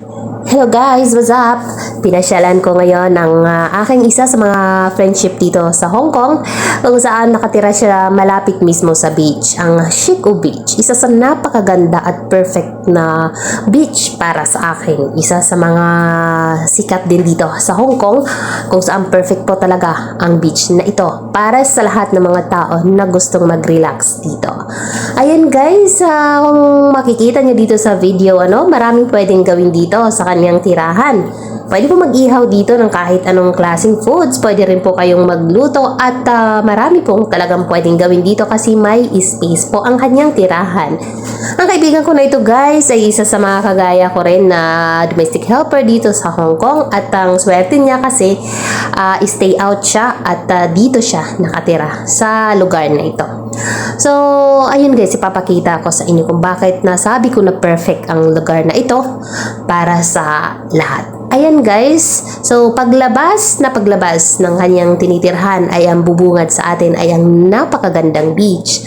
Hello guys, what's up? Pinasyalan ko ngayon ang ah, aking isa sa mga friendship dito sa Hong Kong kung saan nakatira siya malapit mismo sa beach, ang Shiku Beach. Isa sa napakaganda at perfect na beach para sa akin. Isa sa mga sikat din dito sa Hong Kong kung saan perfect po talaga ang beach na ito para sa lahat ng mga tao na gustong mag-relax dito. Ayan guys, ah, kung makikita nyo dito sa video, ano, maraming pwedeng gawin dito sa kanyang tirahan. Pwede po mag-ihaw dito ng kahit anong klaseng foods. Pwede rin po kayong magluto at ah, marami pong talagang pwedeng gawin dito kasi may space po ang kanyang tirahan. Ang kaibigan ko na ito guys ay isa sa mga kagaya ko rin na domestic helper dito sa Hong Kong at ang swerte niya kasi ah, stay out siya at ah, dito siya nakatira sa lugar na ito. So, ayun guys, ipapakita ko sa inyo kung bakit nasabi ko na perfect ang lugar na ito para sa lahat. Ayan guys, so paglabas na paglabas ng kanyang tinitirhan ay ang bubungad sa atin ay ang napakagandang beach.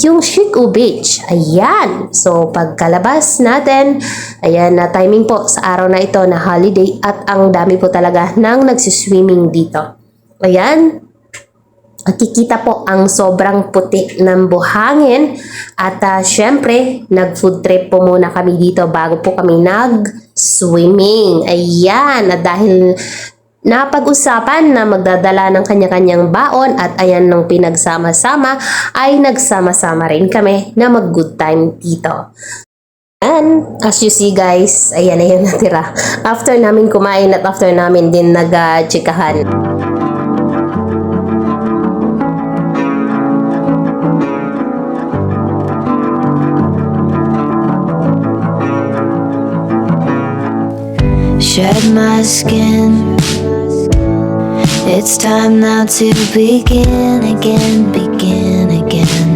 Yung Shiku Beach, ayan. So pagkalabas natin, ayan na timing po sa araw na ito na holiday at ang dami po talaga ng nagsiswimming dito. Ayan, Nakikita po ang sobrang puti ng buhangin at ah, syempre nag-food trip po muna kami dito bago po kami nag-swimming. Ayan, at dahil napag-usapan na magdadala ng kanya-kanyang baon at ayan nung pinagsama-sama ay nagsama-sama rin kami na mag-good time dito. And as you see guys, ayan na yung natira. After namin kumain at after namin din nag-chikahan. Shed my skin. It's time now to begin again, begin again.